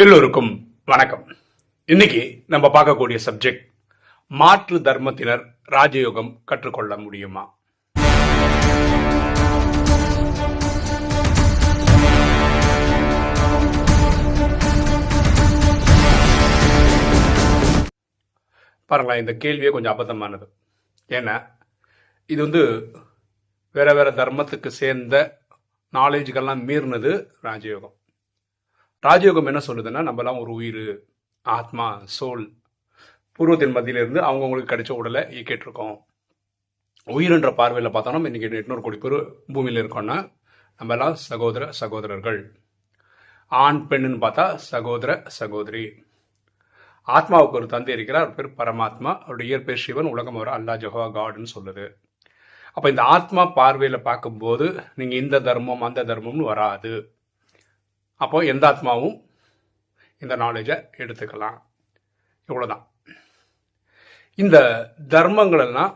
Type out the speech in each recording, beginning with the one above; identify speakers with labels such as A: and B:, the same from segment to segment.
A: எல்லோருக்கும் வணக்கம். இன்னைக்கு நம்ம பார்க்கக்கூடிய சப்ஜெக்ட் மாற்று தர்மத்தினர் ராஜயோகம் கற்றுக்கொள்ள முடியுமா? பாருங்களேன் இந்த கேள்வியே கொஞ்சம் அபத்தமானது. ஏன்னா இது வந்து வேற வேற தர்மத்துக்கு சேர்ந்த நாலேஜுக்கெல்லாம் மீறினது ராஜயோகம். ராஜயோகம் என்ன சொல்லுதுன்னா நம்மலாம் ஒரு உயிர் ஆத்மா சோல் பூர்வத்தின் மத்தியிலிருந்து அவங்கவுங்களுக்கு கிடைச்ச உடலை கேட்டிருக்கோம் இருக்கோம் உயிர்ன்ற பார்வையில் பார்த்தோம்னா இன்றைக்கி எட்நூறு கோடி பேர் பூமியில் இருக்கோம்னா நம்மலாம் சகோதர சகோதரர்கள். ஆண் பெண்ணுன்னு பார்த்தா சகோதர சகோதரி. ஆத்மாவுக்கு ஒரு தந்தை இருக்கிறார் அவர் பேர் பரமாத்மா. அவருடைய இயற்பேர் சிவன் உலகம் வர அல்லா ஜஹா காடுன்னு சொல்லுது. அப்போ இந்த ஆத்மா பார்வையில் பார்க்கும்போது நீங்கள் இந்த தர்மம் அந்த தர்மம்னு வராது. அப்போ எந்த ஆத்மாவும் இந்த நாலேஜை எடுத்துக்கலாம். இவ்வளோதான் இந்த தர்மங்கள் எல்லாம்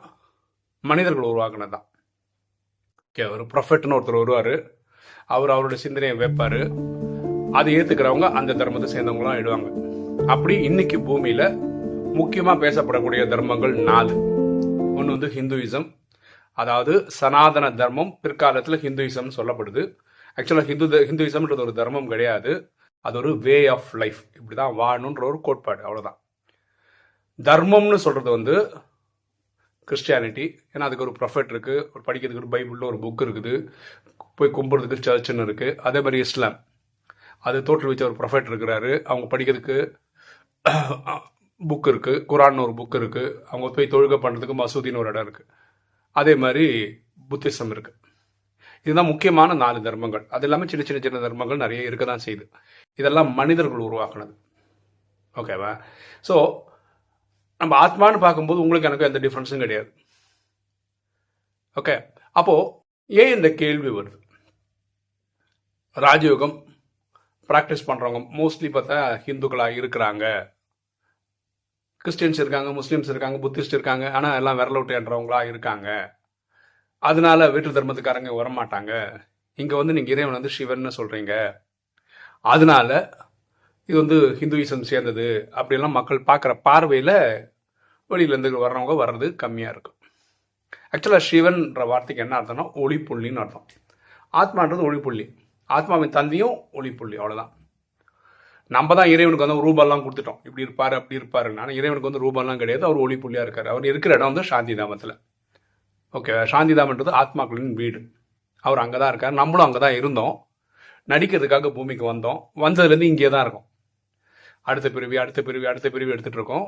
A: மனிதர்கள் உருவாக்குனது தான் ஓகே ஒரு ப்ரொஃபட்னு ஒருத்தர் வருவார். அவர் அவரோட சிந்தனையை வைப்பார். அதை ஏற்றுக்கிறவங்க அந்த தர்மத்தை சேர்ந்தவங்களாம் ஆயிடுவாங்க. அப்படி இன்னைக்கு பூமியில் முக்கியமாக பேசப்படக்கூடிய தர்மங்கள் நாலு. ஒன்று வந்து ஹிந்துயிசம். அதாவது சனாதன தர்மம் பிற்காலத்தில் ஹிந்துயிசம்னு சொல்லப்படுது. ஆக்சுவலாக ஹிந்து ஹிந்துவிசம்ன்றது ஒரு தர்மம் கிடையாது. அது ஒரு வே ஆஃப் லைஃப் இப்படி தான் வாழணுன்ற ஒரு கோட்பாடு அவ்வளோதான் தர்மம்னு சொல்கிறது வந்து கிறிஸ்டியானிட்டி ஏன்னா அதுக்கு ஒரு ப்ரொஃபட் இருக்குது ஒரு படிக்கிறதுக்கு ஒரு பைபிளில் ஒரு புக் இருக்குது போய் கும்பிட்றதுக்கு சர்ச்சுன்னு இருக்குது அதே மாதிரி இஸ்லாம் அது தோற்றுவிச்ச ஒரு ப்ரொஃபட் இருக்கிறாரு. அவங்க படிக்கிறதுக்கு புக் இருக்குது குரான் ஒரு புக் இருக்குது அவங்க போய் தொழுகை பண்ணுறதுக்கு மசூதின்னு ஒரு இடம் இருக்குது அதே மாதிரி புத்திசம் இருக்குது இதுதான் முக்கியமான நாலு தர்மங்கள். அது இல்லாமல் சின்ன சின்ன சின்ன தர்மங்கள் நிறைய இருக்க தான் செய்யுது. இதெல்லாம் மனிதர்கள் உருவாக்குனது. ஓகேவா? ஸோ நம்ம ஆத்மான்னு பார்க்கும்போது உங்களுக்கு எனக்கு எந்த டிஃப்ரென்ஸும் கிடையாது. ஓகே? அப்போது ஏன் இந்த கேள்வி வருது? ராஜயோகம் ப்ராக்டிஸ் பண்ணுறவங்க மோஸ்ட்லி பார்த்தா ஹிந்துக்களாக இருக்கிறாங்க. கிறிஸ்டியன்ஸ் இருக்காங்க முஸ்லீம்ஸ் இருக்காங்க புத்திஸ்ட் இருக்காங்க ஆனால் எல்லாம் விரலோட்டுன்றவங்களா இருக்காங்க. அதனால வீட்டு தர்மத்துக்காரங்க வரமாட்டாங்க. இங்கே வந்து நீங்கள் இறைவன் வந்து சிவன் சொல்கிறீங்க அதனால இது வந்து ஹிந்துயிசம் சேர்ந்தது அப்படிலாம் மக்கள் பார்க்குற பார்வையில் வெளியிலேருந்து வர்றவங்க வர்றது கம்மியாக இருக்கும் ஆக்சுவலாக சிவன்ற வார்த்தைக்கு என்ன அர்த்தம்னா ஒளிப்புள்ளின்னு அர்த்தம். ஆத்மான்றது ஒளிப்புள்ளி. ஆத்மாவின் தந்தையும் ஒளிப்புள்ளி அவ்வளோதான் நம்ம தான் இறைவனுக்கு வந்து ரூபாலாம் கொடுத்துட்டோம். இப்படி இருப்பார் அப்படி இருப்பாரு ஆனால் இறைவனுக்கு வந்து ரூபாலாம் கிடையாது. அவர் ஒளிப்புள்ளியாக இருக்கார். அவர் இருக்கிற இடம் வந்து சாந்தி தாமத்தில். ஓகே சாந்திதாமன்றது ஆத்மாக்களின் வீடு. அவர் அங்கே தான் இருக்கார். நம்மளும் அங்கே தான் இருந்தோம். நடிக்கிறதுக்காக பூமிக்கு வந்தோம். வந்ததுலேருந்து இங்கே தான் இருக்கும். அடுத்த பிரிவி அடுத்த பிரிவி அடுத்த பிரிவி எடுத்துகிட்டு இருக்கோம்.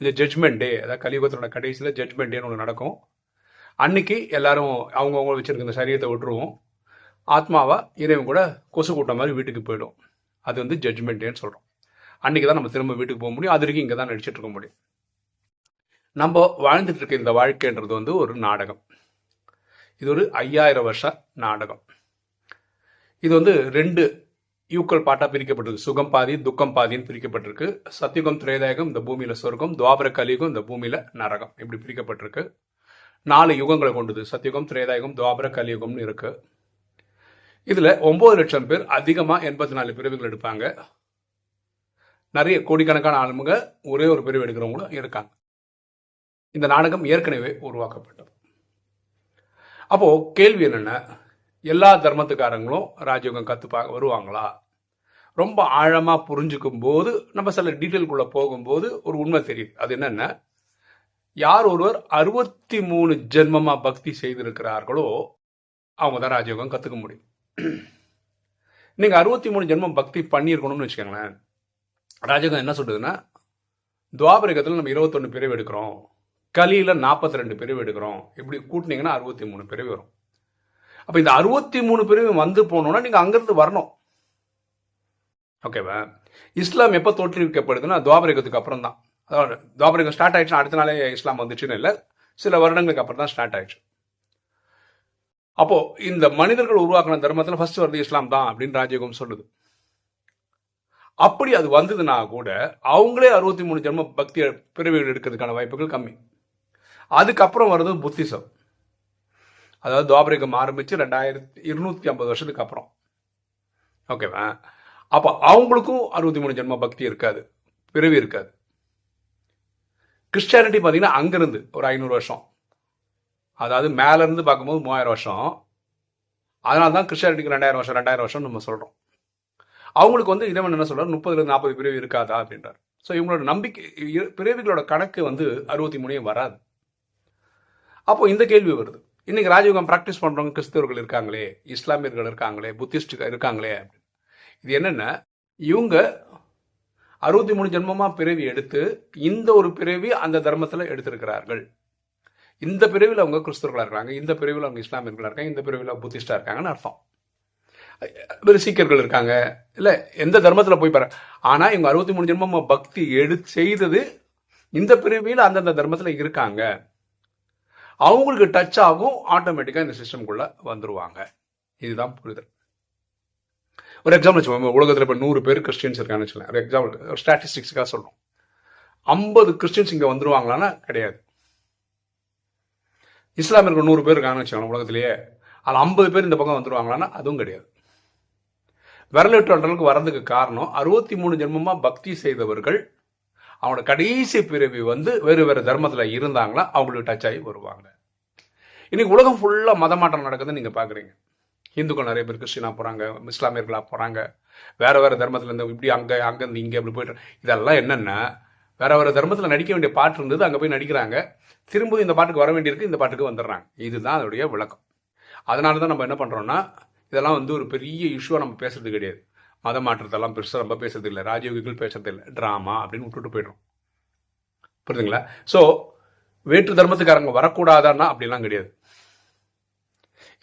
A: இந்த ஜட்மெண்ட் டே அதாவது கலியுகத்தோட கடைசியில் ஜட்மெண்ட் டேன்னு ஒன்று நடக்கும். அன்னைக்கு எல்லாரும் அவங்கவுங்க வச்சுருக்க இந்த சரீரத்தை விட்டுருவோம். ஆத்மாவை இறைவன் கூட கொசு கூட்டம் மாதிரி வீட்டுக்கு போயிடும். அது வந்து ஜட்மெண்ட் டேன்னு சொல்கிறோம் அன்றைக்கி தான் நம்ம திரும்ப வீட்டுக்கு போக முடியும். அது வரைக்கும் இங்கே தான் நடிச்சிட்டு இருக்க முடியும். நம்ம வாழ்ந்துட்டு இருக்க இந்த வாழ்க்கைன்றது வந்து ஒரு நாடகம். இது ஒரு ஐயாயிரம் வருஷ நாடகம். இது வந்து ரெண்டு யூக்கள் பாட்டாக பிரிக்கப்பட்டிருக்கு. சுகம் பாதி துக்கம் பாதின்னு பிரிக்கப்பட்டிருக்கு. சத்தியுகம் திரேதாயகம் இந்த பூமியில சொர்க்கம். துவாபர கலியுகம் இந்த பூமியில நரகம். இப்படி பிரிக்கப்பட்டிருக்கு. நாலு யுகங்களை கொண்டது. சத்தியுகம் திரேதாயகம் துவாபர கலியுகம்னு இருக்கு. இதுல ஒன்பது லட்சம் பேர் அதிகமாக எண்பத்தி நாலு பிரிவுகள் எடுப்பாங்க. நிறைய கோடிக்கணக்கான ஆளுங்க ஒரே ஒரு பிரிவு எடுக்கிறவங்களும் இருக்காங்க. இந்த நாடகம் ஏற்கனவே உருவாக்கப்பட்டது. அப்போ கேள்வி என்னென்ன எல்லா தர்மத்துக்காரங்களும் ராஜயோகம் கற்றுப்பாங்க வருவாங்களா? ரொம்ப ஆழமாக புரிஞ்சுக்கும் போது நம்ம சில டீட்டெயில்குள்ளே போகும்போது ஒரு உண்மை தெரியுது. அது என்னென்ன யார் ஒருவர் அறுபத்தி மூணு ஜென்மமாக பக்தி செய்திருக்கிறார்களோ அவங்க தான் ராஜயோகம் கற்றுக்க முடியும். நீங்கள் அறுபத்தி மூணு ஜென்மம் பக்தி பண்ணியிருக்கணும்னு வச்சுக்கோங்களேன் ராஜயோகம் என்ன சொல்றதுன்னா துவாபரிகத்தில் நம்ம இருபத்தொன்று பிரிவு எடுக்கிறோம். களியில் நாற்பத்தி ரெண்டு பிரிவு எடுக்கிறோம். இப்படி கூட்டினீங்கன்னா அறுபத்தி மூணு பிரிவு வரும். அப்போ இந்த அறுபத்தி மூணு பிரிவு வந்து போனோம்னா நீங்கள் அங்கேருந்து வரணும். ஓகேவா இஸ்லாம் எப்போ தோற்றுவிக்கப்படுதுன்னா துவாபரிகத்துக்கு அப்புறம் தான். அதாவது துவாபரிகம் ஸ்டார்ட் ஆயிடுச்சுன்னா அடுத்த நாளே இஸ்லாம் வந்துச்சுன்னு இல்லை. சில வருடங்களுக்கு அப்புறம் தான் ஸ்டார்ட் ஆயிடுச்சு. அப்போ இந்த மனிதர்கள் உருவாக்கின தர்மத்தில் ஃபர்ஸ்ட் வருது இஸ்லாம் தான் அப்படின்னு ராஜயோகம் சொல்லுது. அப்படி அது வந்ததுன்னா கூட அவங்களே அறுபத்தி மூணு ஜென்ம பக்தி பிரிவுகள் எடுக்கிறதுக்கான வாய்ப்புகள் கம்மி. அதுக்கப்புறம் வருது புத்திசம். அதாவது துவாபரிகம் ஆரம்பித்து ரெண்டாயிரத்தி இருநூத்தி ஐம்பது வருஷத்துக்கு அப்புறம். ஓகேவா அப்போ அவங்களுக்கும் அறுபத்தி மூணு ஜென்ம பக்தி இருக்காது. பிறவி இருக்காது. கிறிஸ்டியானிட்டி பார்த்தீங்கன்னா அங்கேருந்து ஒரு ஐநூறு வருஷம். அதாவது மேலேருந்து பார்க்கும்போது மூவாயிரம் வருஷம். அதனால தான் கிறிஸ்டியானிட்டிக்கு ரெண்டாயிரம் வருஷம் ரெண்டாயிரம் வருஷம் நம்ம சொல்கிறோம் அவங்களுக்கு வந்து இறைவன் என்ன சொல்கிறார் முப்பதுலேருந்து நாற்பது பிறவி இருக்காதா அப்படின்றார். ஸோ இவங்களோட நம்பிக்கை பிறவிகளோட கணக்கு வந்து அறுபத்தி மூணையும் வராது. அப்போ இந்த கேள்வி வருது. இன்னைக்கு ராஜயோகம் ப்ராக்டிஸ் பண்றவங்க கிறிஸ்தவர்கள் இருக்காங்களே இஸ்லாமியர்கள் இருக்காங்களே புத்திஸ்ட் இருக்காங்களே அப்படின்னு. இது என்னன்னா இவங்க அறுபத்தி மூணு ஜென்மமா பிறவி எடுத்து இந்த ஒரு பிறவி அந்த தர்மத்தில் எடுத்திருக்கிறார்கள். இந்த பிறவில் அவங்க கிறிஸ்தவர்களாக இருக்காங்க இந்த பிரிவில் அவங்க இஸ்லாமியர்களாக இருக்காங்க இந்த பிரிவில் புத்திஸ்டாக இருக்காங்கன்னு அர்த்தம். வேறு சீக்கியர்கள் இருக்காங்க. இல்லை எந்த தர்மத்தில் போய் பாரு. ஆனால் இவங்க அறுபத்தி மூணு ஜென்மமாக பக்தி எடு செய்தது இந்த பிறவியில் அந்தந்த தர்மத்தில் இருக்காங்க. அவங்களுக்கு டச் ஆகும் ஆட்டோமேட்டிக்காக இந்த சிஸ்டம்குள்ள வந்துருவாங்க. இதுதான் புரிதல். ஒரு எக்ஸாம்பிள் வச்சுக்கோங்க. உலகத்தில் இப்போ நூறு பேர் கிறிஸ்டின்ஸ் இருக்காங்கன்னு வச்சுக்கலாம் ஒரு எக்ஸாம்பிள் ஒரு ஸ்டாட்டிஸ்டிக்ஸ்க்காக சொல்றோம். ஐம்பது கிறிஸ்டியன்ஸ் இங்கே வந்துருவாங்களான்னா கிடையாது. இஸ்லாமியர்கள் நூறு பேர் இருக்காங்கன்னு வச்சுக்கலாம் உலகத்திலேயே. அதில் ஐம்பது பேர் இந்த பக்கம் வந்துருவாங்களான்னா அதுவும் கிடையாது. விரலிட்டு அளவுக்கு வரதுக்கு காரணம் அறுபத்தி மூணு ஜென்மமாக பக்தி செய்தவர்கள் அவனோட கடைசி பிறவி வந்து வேறு வேறு தர்மத்தில் இருந்தாங்களா அவங்களுக்கு டச் ஆகி வருவாங்க. இன்னைக்கு உலகம் ஃபுல்லாக மதமாற்றம் நடக்குதுன்னு நீங்கள் பார்க்குறீங்க இந்துக்கள் நிறைய பேர் கிறிஸ்டினாக போகிறாங்க இஸ்லாமியர்களாக போகிறாங்க வேறு வேறு தர்மத்தில் இருந்து இப்படி அங்கே அங்கேருந்து இருந்து இங்க அப்படி போயிட்டு இதெல்லாம் என்னென்னா வேற வேறு தர்மத்தில் நடிக்க வேண்டிய பாட்டு இருந்தது அங்கே போய் நடிக்கிறாங்க. திரும்ப இந்த பாட்டுக்கு வர வேண்டியிருக்கு இந்த பாட்டுக்கு வந்துடுறாங்க. இதுதான் அதோடைய விளக்கம். அதனால தான் நம்ம என்ன பண்ணுறோன்னா இதெல்லாம் வந்து ஒரு பெரிய இஷ்யூவாக நம்ம பேசுறது கிடையாது. மத மாற்றத்தெல்லாம் பெருசாக நம்ம பேசுறது இல்லை ராஜயோகிகள் பேசுறது இல்லை ட்ராமா அப்படின்னு விட்டுட்டு போயிடும். புரியுதுங்களா ஸோ வேற்று தர்மத்துக்காரங்க வரக்கூடாதான்னா அப்படிலாம் கிடையாது.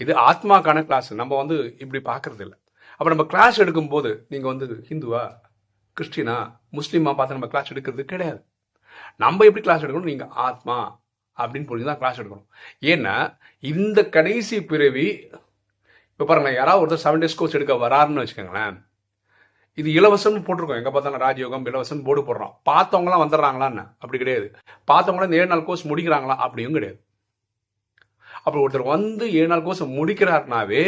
A: இது ஆத்மாக்கான கிளாஸ் நம்ம வந்து இப்படி பார்க்கறது இல்லை அப்போ நம்ம கிளாஸ் எடுக்கும்போது நீங்கள் வந்து ஹிந்துவா கிறிஸ்டினா முஸ்லீமா பார்த்து நம்ம கிளாஸ் எடுக்கிறது கிடையாது. நம்ம எப்படி கிளாஸ் எடுக்கணும்? நீங்கள் ஆத்மா அப்படின்னு புரிஞ்சு தான் கிளாஸ் எடுக்கணும். ஏன்னா இந்த கடைசி பிறவி இப்போ பாருங்களேன் யாராவது ஒருத்தர் செவன் டேஸ் கோர்ஸ் எடுக்க வராருன்னு வச்சுக்கோங்களேன். இது இலவசம்னு போட்டிருக்கோம். எங்க பார்த்தாலும் ராஜயோகம் இலவசம் போர்டு போடுறோம். பார்த்தவங்களாம் வந்துடுறாங்களான்னு. அப்படி கிடையாது. பார்த்தவங்களாம் இந்த ஏழு நாள் கோர்ஸ் முடிக்கிறாங்களா? அப்படியும் கிடையாது. அப்படி ஒருத்தர் வந்து ஏழு நாள் கோர்ஸ் முடிக்கிறாருனாவே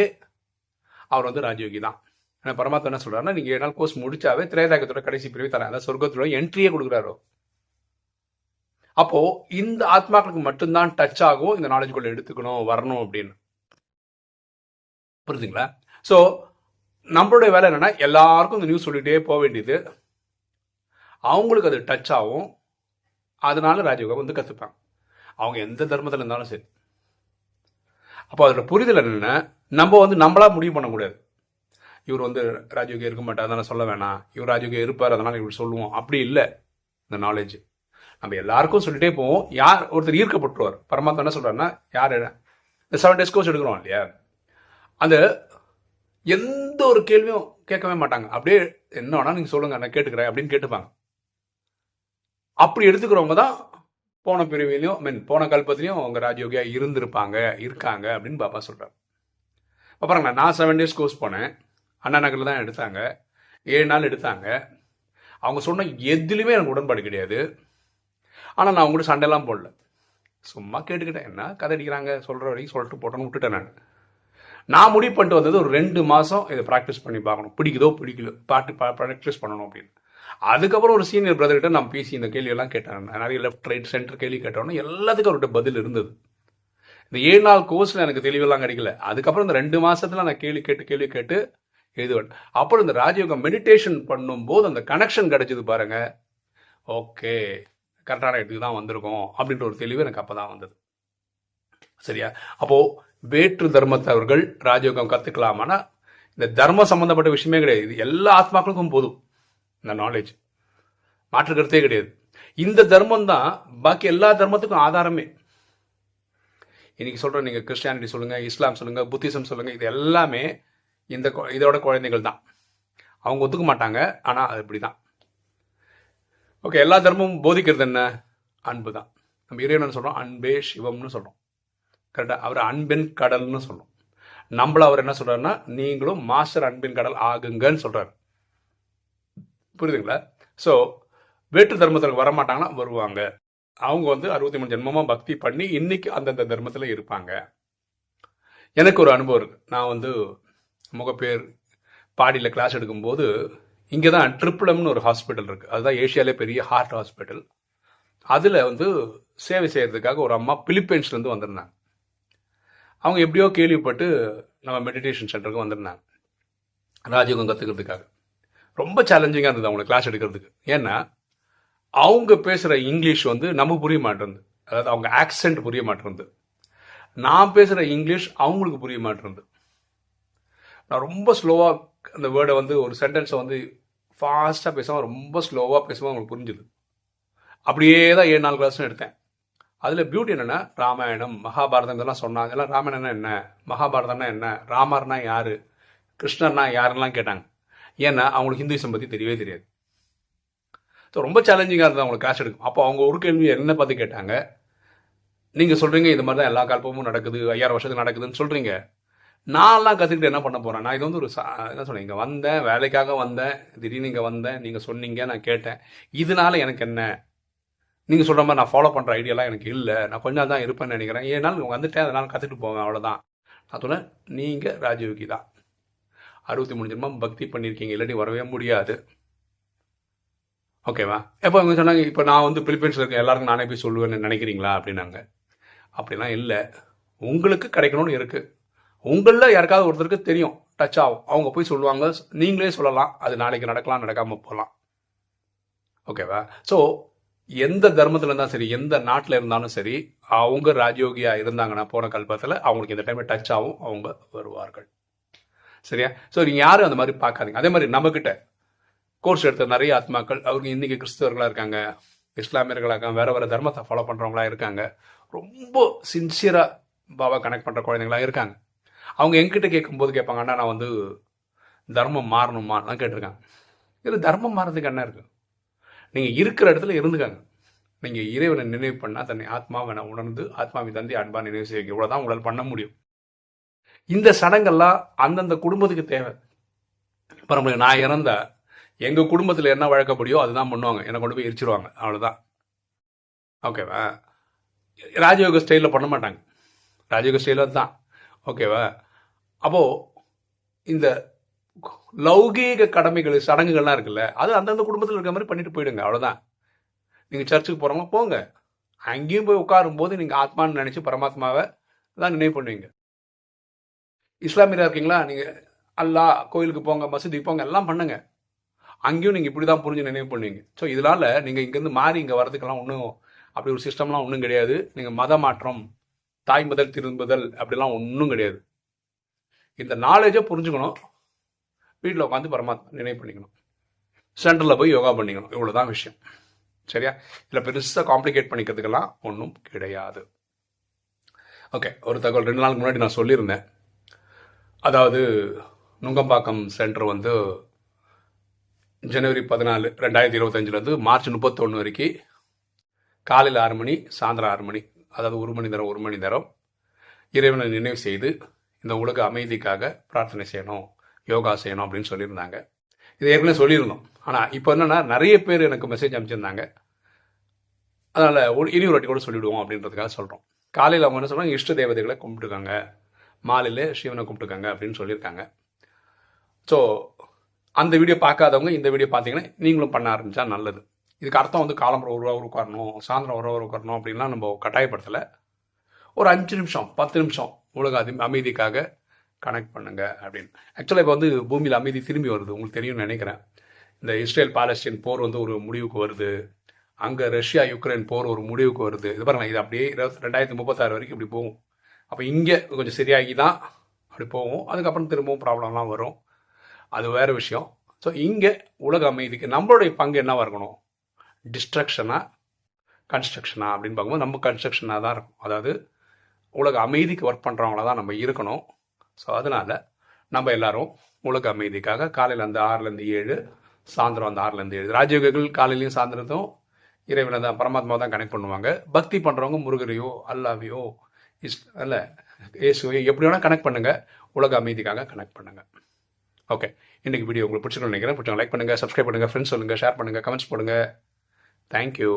A: அவர் வந்து ராஜயோகி தான். ஏன்னா பரமாத்மா என்ன சொல்றாருன்னா நீங்க ஏழு நாள் கோர்ஸ் முடிச்சாவே திரேதாயகத்தோட கடைசி பிரிவு தரேன். அதாவது சொர்க்கத்தோட என்ட்ரியே கொடுக்குறாரு அப்போ இந்த ஆத்மாக்களுக்கு மட்டும்தான் டச் ஆகும். இந்த நாலேஜ் நாலேஜ்குள்ள எடுத்துக்கணும் வரணும் அப்படின்னு. புரியுதுங்களா ஸோ நம்மளுடைய வேலை என்னென்னா எல்லாருக்கும் இந்த நியூஸ் சொல்லிகிட்டே போக வேண்டியது. அவங்களுக்கு அது டச் ஆகும். அதனால ராஜயோகம் வந்து கற்றுப்பாங்க அவங்க எந்த தர்மத்தில் இருந்தாலும் சரி. அப்போ அதோட புரிதல் என்னென்னா நம்ம வந்து நம்மளா முடிவு பண்ணக்கூடாது இவர் வந்து ராஜீவ்கே இருக்க மாட்டார் அதனால் சொல்ல வேணாம். இவர் ராஜீவ்கே இருப்பார் அதனால் இவர் சொல்லுவோம். அப்படி இல்லை. இந்த நாலேஜ் நம்ம எல்லாருக்கும் சொல்லிட்டே போவோம். யார் ஒருத்தர் ஈர்க்கப்பட்டுருவார். பரமாத்மா என்ன சொல்கிறாருன்னா யார்? இந்த செவன் டேஸ் கோர்ஸ் எடுக்கிறோம் இல்லையா? அந்த எந்த ஒரு கேள்வியும் கேட்கவே மாட்டாங்க. அப்படியே என்ன வேணா நீங்க சொல்லுங்க நான் கேட்டுக்கிறேன் அப்படின்னு கேட்டுப்பாங்க. அப்படி எடுத்துக்கிறவங்க தான் போன பிரிவிலையும் மீன் போன கல்பத்திலையும் அவங்க ராஜயோகியா இருந்திருப்பாங்க இருக்காங்க அப்படின்னு பாப்பா சொல்றாரு அப்புறம் நான் செவன் டேஸ் கோர்ஸ் போனேன். அண்ணா நகரில் தான் எடுத்தாங்க. ஏழு நாள் எடுத்தாங்க. அவங்க சொன்ன எதுலையுமே எனக்கு உடன்பாடு கிடையாது. ஆனால் நான் அவங்கள்ட்ட சண்டையெல்லாம் சண்டைலாம் போடல. சும்மா கேட்டுக்கிட்டேன். என்ன கதை அடிக்கிறாங்க? சொல்கிற வரைக்கும் சொல்லிட்டு போட்டோன்னு விட்டுட்டேன் நான். நான் முடிவு பண்ணிட்டு வந்தது ஒரு ரெண்டு மாதம் இதை ப்ராக்டிஸ் பண்ணி பார்க்கணும். பிடிக்குதோ பிடிக்கல. பாட்டு ப்ராக்டிஸ் பண்ணணும் அப்படின்னு. அதுக்கப்புறம் ஒரு சீனியர் பிரதர்கிட்ட நான் பேசி இந்த கேள்வியெல்லாம் கேட்டேன் நிறைய லெஃப்ட் ரைட் சென்டர் கேள்வி கேட்டோன்னா எல்லாத்துக்கும் அவர்கிட்ட பதில் இருந்தது. இந்த ஏழு நாள் கோர்ஸில் எனக்கு தெளிவெல்லாம் கிடைக்கல. அதுக்கப்புறம் இந்த ரெண்டு மாதத்தில் நான் கேள்வி கேட்டு கேள்வி கேட்டு எழுதுவேன். அப்புறம் இந்த ராஜயோகம் மெடிடேஷன் பண்ணும்போது அந்த கனெக்ஷன் கிடைச்சது பாருங்க. ஓகே கரெக்டான இடத்துக்கு தான் வந்திருக்கோம் அப்படின்ற ஒரு தெளிவு எனக்கு அப்போ தான் வந்தது. சரியா? அப்போது வேற்று தர்மத்தவர்கள் ராஜயோகம் கத்துக்கலாமானா? இந்த தர்மம் சம்பந்தப்பட்ட விஷயமே கிடையாது. இது எல்லா ஆத்மாக்களுக்கும் போதும். இந்த நாலேஜ் மாற்று கருத்தே கிடையாது. இந்த தர்மம் தான் பாக்கி எல்லா தர்மத்துக்கும் ஆதாரமே. இன்னைக்கு சொல்றேன் நீங்க கிறிஸ்டியானிட்டி சொல்லுங்க இஸ்லாம் சொல்லுங்க புத்திசம் சொல்லுங்க இது எல்லாமே இந்த இதோட குழந்தைகள் தான் அவங்க ஒத்துக்க மாட்டாங்க ஆனா அது இப்படிதான். ஓகே எல்லா தர்மமும் போதிக்கிறது என்ன? அன்பு தான் நம்ம இறைவன் சொல்றோம் அன்பே சிவம்னு சொல்றோம். கரெக்டாக அவர் அன்பின் கடல்னு சொல்லும். நம்மள அவர் என்ன சொல்கிறாருன்னா நீங்களும் மாஸ்டர் அன்பின் கடல் ஆகுங்கன்னு சொல்கிறார் புரியுதுங்களா? ஸோ வேற்று தர்மத்திற்கு வர மாட்டாங்கன்னா வருவாங்க. அவங்க வந்து அறுபத்தி மூணு ஜென்மமாக பக்தி பண்ணி இன்னைக்கு அந்தந்த தர்மத்தில் இருப்பாங்க. எனக்கு ஒரு அனுபவம் இருக்குது நான் வந்து முகப்பேர் பாடியில் கிளாஸ் எடுக்கும்போது இங்கே தான் ட்ரிபிளம்னு ஒரு ஹாஸ்பிட்டல் இருக்குது அதுதான் ஏஷியாலே பெரிய ஹார்ட் ஹாஸ்பிட்டல் அதில் வந்து சேவை செய்கிறதுக்காக ஒரு அம்மா பிலிப்பைன்ஸ்லேருந்து வந்திருந்தாங்க. அவங்க எப்படியோ கேள்விப்பட்டு நம்ம மெடிடேஷன் சென்டருக்கு வந்திருந்தாங்க. ராஜயோகம் கற்றுக்கிறதுக்காக ரொம்ப சேலஞ்சிங்காக இருந்தது அவங்களை கிளாஸ் எடுக்கிறதுக்கு. ஏன்னா அவங்க பேசுகிற இங்கிலீஷ் வந்து நம்ம புரிய மாட்டேருந்து அதாவது அவங்க ஆக்சென்ட் புரிய மாட்டேருந்து நான் பேசுகிற இங்கிலீஷ் அவங்களுக்கு புரிய மாட்டேருந்து நான் ரொம்ப ஸ்லோவாக அந்த வேர்டை வந்து ஒரு சென்டென்ஸை வந்து ஃபாஸ்ட்டாக பேசாமல் ரொம்ப ஸ்லோவாக பேசுவோம் அவங்களுக்கு புரிஞ்சுது. அப்படியே தான் ஏழு நாலு கிளாஸும் எடுத்தேன். அதில் பியூட்டி என்னென்னா ராமாயணம் மகாபாரதம் இதெல்லாம் சொன்னாங்க. இதெல்லாம் ராமாயணம்னா என்ன? மகாபாரதம்னா என்ன? ராமர்னா யார்? கிருஷ்ணர்னா யாருன்னெலாம் கேட்டாங்க. ஏன்னா அவங்களுக்கு ஹிந்துவிசம் பற்றி தெரியவே தெரியாது. ஸோ ரொம்ப சேலஞ்சிங்காக இருந்தது அவங்களுக்கு காசு எடுக்கும் அப்போ அவங்க ஒரு கேள்வி என்ன பார்த்து கேட்டாங்க? நீங்கள் சொல்கிறீங்க இது மாதிரி தான் எல்லா கல்பமும் நடக்குது ஐயாயிரம் வருஷத்துக்கு நடக்குதுன்னு சொல்கிறீங்க நான்லாம் கற்றுக்கிட்டு என்ன பண்ண போகிறேன் நான் இது வந்து ஒரு சா என்ன சொன்னேன் இங்கே வந்தேன் வேலைக்காக வந்தேன் திடீர்னு இங்கே வந்தேன் நீங்கள் சொன்னீங்க நான் கேட்டேன். இதனால எனக்கு என்ன? நீங்கள் சொல்கிற மாதிரி நான் ஃபாலோ பண்ணுற ஐடியாலாம் எனக்கு இல்லை. நான் கொஞ்ச நாள் தான் இருப்பேன்னு நினைக்கிறேன். ஏனால் வந்துட்டேன் அதனால் கற்றுட்டு போவேன் அவ்வளோதான் நான் சொன்னேன் நீங்கள் ராஜயோகி தான். அறுபத்தி மூணு ஜென்மம் பக்தி பண்ணியிருக்கீங்க இல்லாட்டி வரவே முடியாது. ஓகேவா எப்போ அவங்க சொன்னாங்க இப்போ நான் வந்து பிலிப்பைன்ஸில் இருக்க எல்லாருக்கும் நானே போய் சொல்லுவேன்னு நினைக்கிறீங்களா அப்படின்னாங்க. அப்படிலாம் இல்லை. உங்களுக்கு கிடைக்கணும்னு இருக்குது உங்களில் யாருக்காவது ஒருத்தருக்கு தெரியும். டச் ஆகும். அவங்க போய் சொல்லுவாங்க நீங்களே சொல்லலாம். அது நாளைக்கு நடக்கலாம் நடக்காமல் போகலாம். ஓகேவா ஸோ எந்த தர்மத்தில் இருந்தாலும் சரி எந்த நாட்டில் இருந்தாலும் சரி அவங்க ராஜயோகியா இருந்தாங்கன்னா போன கல்பத்தில் அவங்களுக்கு இந்த டைமில் டச் ஆகும் அவங்க வருவார்கள். சரியா? ஸோ நீங்கள் யாரும் அந்த மாதிரி பார்க்காதீங்க. அதே மாதிரி நம்மக்கிட்ட கோர்ஸ் எடுத்த நிறைய ஆத்மாக்கள் அவங்க இன்னைக்கு கிறிஸ்தவர்களாக இருக்காங்க இஸ்லாமியர்களாக இருக்காங்க வேற வேற தர்மத்தை ஃபாலோ பண்ணுறவங்களா இருக்காங்க ரொம்ப சின்சியராக பாபா கனெக்ட் பண்ணுற குழந்தைங்களா இருக்காங்க. அவங்க எங்கிட்ட கேட்கும்போது கேட்பாங்க அண்ணா நான் வந்து தர்மம் மாறணுமான்னு கேட்டிருக்காங்க இது தர்மம் மாறதுக்கு என்ன இருக்குது நீங்கள் இருக்கிற இடத்துல இருந்துக்காங்க. நீங்கள் இறைவனை நினைவு பண்ணால் தன்னை ஆத்மாவை உணர்ந்து ஆத்மாவை தந்தி அன்பா நினைவு செய்ய இவ்வளோதான் உங்களால் பண்ண முடியும். இந்த சடங்கெல்லாம் அந்தந்த குடும்பத்துக்கு தேவை. இப்போ நம்மளுக்கு நான் இறந்த எங்கள் குடும்பத்தில் என்ன வழக்கப்படியோ அதுதான் பண்ணுவாங்க. என்னை கொண்டு போய் எரிச்சிருவாங்க. அவ்வளோதான் ஓகேவா ராஜயோக ஸ்டைலில் பண்ண மாட்டாங்க. ராஜயோக ஸ்டைலில் தான் ஓகேவா அப்போது இந்த லௌகீக கடமைகள் சடங்குகள்லாம் இருக்குல்ல அது அந்தந்த குடும்பத்தில் இருக்கிற மாதிரி பண்ணிட்டு போயிடுங்க அவ்வளோதான் நீங்கள் சர்ச்சுக்கு போகிறவங்க போங்க. அங்கேயும் போய் உட்காரும் போது நீங்கள் ஆத்மான்னு நினச்சி பரமாத்மாவை தான் நினைவு பண்ணுவீங்க. இஸ்லாமியராக இருக்கீங்களா? நீங்கள் அல்லா கோயிலுக்கு போங்க மசூதிக்கு போங்க எல்லாம் பண்ணுங்க. அங்கேயும் நீங்கள் இப்படி தான் புரிஞ்சு நினைவு பண்ணுவீங்க. ஸோ இதனால் நீங்கள் இங்கேருந்து மாறி இங்கே வரதுக்கெல்லாம் ஒன்றும் அப்படி ஒரு சிஸ்டம்லாம் ஒன்றும் கிடையாது. நீங்கள் மத மாற்றம் தாய் முதல் திரும்புதல் அப்படிலாம் ஒன்றும் கிடையாது. இந்த நாலேஜை புரிஞ்சுக்கணும். வீட்டில் உட்காந்து பரமாத்மா நினைவு பண்ணிக்கணும். சென்டரில் போய் யோகா பண்ணிக்கணும். இவ்வளோ தான் விஷயம். சரியா? இதில் பெருசாக காம்ப்ளிகேட் பண்ணிக்கிறதுக்கெல்லாம் ஒன்றும் கிடையாது. ஓகே ஒரு தகவல். ரெண்டு நாளுக்கு முன்னாடி நான் சொல்லியிருந்தேன். அதாவது நுங்கம்பாக்கம் சென்டர் வந்து ஜனவரி பதினாலு ரெண்டாயிரத்தி இருபத்தஞ்சிலேருந்து மார்ச் முப்பத்தொன்று வரைக்கும் காலையில் ஆறு மணி சாயந்தரம் ஆறு மணி அதாவது ஒரு மணி நேரம் ஒரு மணி நேரம் இறைவனை நினைவு செய்து இந்த உலக அமைதிக்காக பிரார்த்தனை செய்யணும். யோகா செய்யணும் அப்படின்னு சொல்லியிருந்தாங்க. இது ஏற்கனவே சொல்லியிருந்தோம். ஆனால் இப்போ என்னென்னா நிறைய பேர் எனக்கு மெசேஜ் அனுப்பிச்சிருந்தாங்க. அதனால் ஒரு இனி ஒரு வாட்டி கூட சொல்லிவிடுவோம் அப்படின்றதுக்காக சொல்கிறோம் காலையில் அவங்க என்ன சொல்கிறாங்க இஷ்ட தேவதைகளை கும்பிட்டுருக்காங்க மாலையில் சிவனை கும்பிட்டுருக்காங்க அப்படின்னு சொல்லியிருக்காங்க. ஸோ அந்த வீடியோ பார்க்காதவங்க இந்த வீடியோ பார்த்தீங்கன்னா நீங்களும் பண்ண ஆரம்பித்தா நல்லது. இதுக்கு அர்த்தம் வந்து காலம்புற ஒரு ரூபா உட்காரணும் சாயந்தரம் ஒரு ரூபா உட்காரணும் அப்படின்லாம் நம்ம கட்டாயப்படுத்தலை. ஒரு அஞ்சு நிமிஷம் பத்து நிமிஷம் உலக அதி அமைதிக்காக கனெக்ட் பண்ணுங்க அப்படின்னு. ஆக்சுவலாக இப்போ வந்து பூமியில் அமைதி திரும்பி வருது. உங்களுக்கு தெரியும்னு நினைக்கிறேன். இந்த இஸ்ரேல் பாலஸ்டீன் போர் வந்து ஒரு முடிவுக்கு வருது. அங்கே ரஷ்யா யுக்ரைன் போர் ஒரு முடிவுக்கு வருது. இது பாருங்க இது அப்படியே ரெண்டாயிரத்தி முப்பத்தாறு வரைக்கும் இப்படி போகும். அப்போ இங்கே கொஞ்சம் சரியாகி தான் அப்படி போகும். அதுக்கப்புறம் திரும்பவும் ப்ராப்ளம்லாம் வரும். அது வேறு விஷயம். ஸோ இங்கே உலக அமைதிக்கு நம்மளுடைய பங்கு என்னவாக இருக்கணும்? டிஸ்ட்ரக்ஷனா கன்ஸ்ட்ரக்ஷனா அப்படின்னு பார்க்கும்போது நம்ம கன்ஸ்ட்ரக்ஷனாக தான் இருக்கும். அதாவது உலக அமைதிக்கு ஒர்க் பண்ணுறவங்கள தான் நம்ம இருக்கணும். ஸோ அதனால் நம்ம எல்லாரும் உலக அமைதிக்காக காலையில் அந்த ஆறுலேருந்து ஏழு சாயந்தரம் அந்த ஆறுலேருந்து ஏழு. ராஜயோகிகள் காலையிலையும் சாயந்தரத்தும் இறைவனை தான் பரமாத்மா தான் கனெக்ட் பண்ணுவாங்க. பக்தி பண்ணுறவங்க முருகரையோ அல்லாவையோ இஸ் அல்ல இயேசுவையோ எப்படி வேணால் கனெக்ட் பண்ணுங்கள் உலக அமைதிக்காக கனெக்ட் பண்ணுங்கள் ஓகே இன்றைக்கி வீடியோ உங்களுக்கு பிடிச்சிருக்கணும்னு நினைக்கிறேன். பிடிச்சவங்க லைக் பண்ணுங்கள் சப்ஸ்கிரைப் பண்ணுங்கள் ஃப்ரெண்ட்ஸ் சொல்லுங்கள் ஷேர் பண்ணுங்கள் கமெண்ட்ஸ் பண்ணுங்கள் தேங்க்யூ